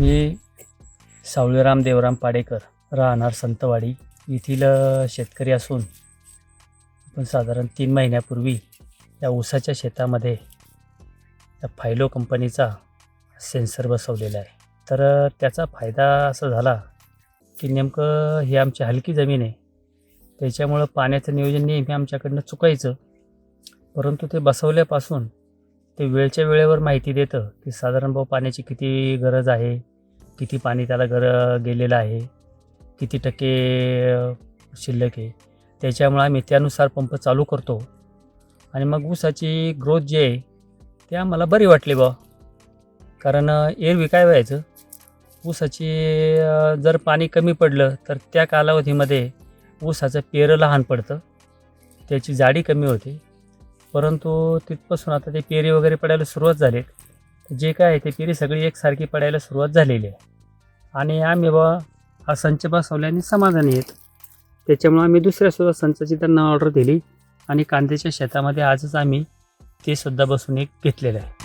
मी सावळीराम देवराम पाडेकर राहणार संतवाडी येथील शेतकरी असून आपण साधारण तीन महिन्यापूर्वी या ऊसाच्या शेतामध्ये त्या फायलो कंपनीचा सेन्सर बसवलेला आहे. तर त्याचा फायदा असा झाला की नेमकं ही आमची हलकी जमीन आहे. त्याच्यामुळं पाण्याचं नियोजन नेहमी आमच्याकडनं चुकायचं. परंतु ते बसवल्यापासून ते वेळच्या वेळेवर माहिती देतं की साधारण भाऊ पाण्याची किती गरज आहे किती पाणी त्याला गर गेलेलं आहे किती टक्के शिल्लक आहे. त्याच्यामुळे आम्ही त्यानुसार पंप चालू करतो. आणि मग ऊसाची ग्रोथ जी आहे ते आम्हाला बरी वाटली बा कारण एरवी काय व्हायचं? ऊसाची जर पाणी कमी पडलं तर त्या कालावधीमध्ये ऊसाचं पेरं लहान पडतं. त्याची जाडी कमी होते. परंतु तिथपासून आता ते पेरी वगैरे पडायला सुरुवात झाली जे काय आहे ते पेरी सगळी एकसारखी पडायला सुरुवात झालेली आहे. आणि आम्ही बा हा संच बसवल्याने समाधानी आहेत. त्याच्यामुळे आम्ही दुसऱ्यासुद्धा संचाची त्यांना ऑर्डर दिली आणि कांद्याच्या शेतामध्ये आजच आम्ही ते सुद्धा बसून एक घेतलेलं आहे.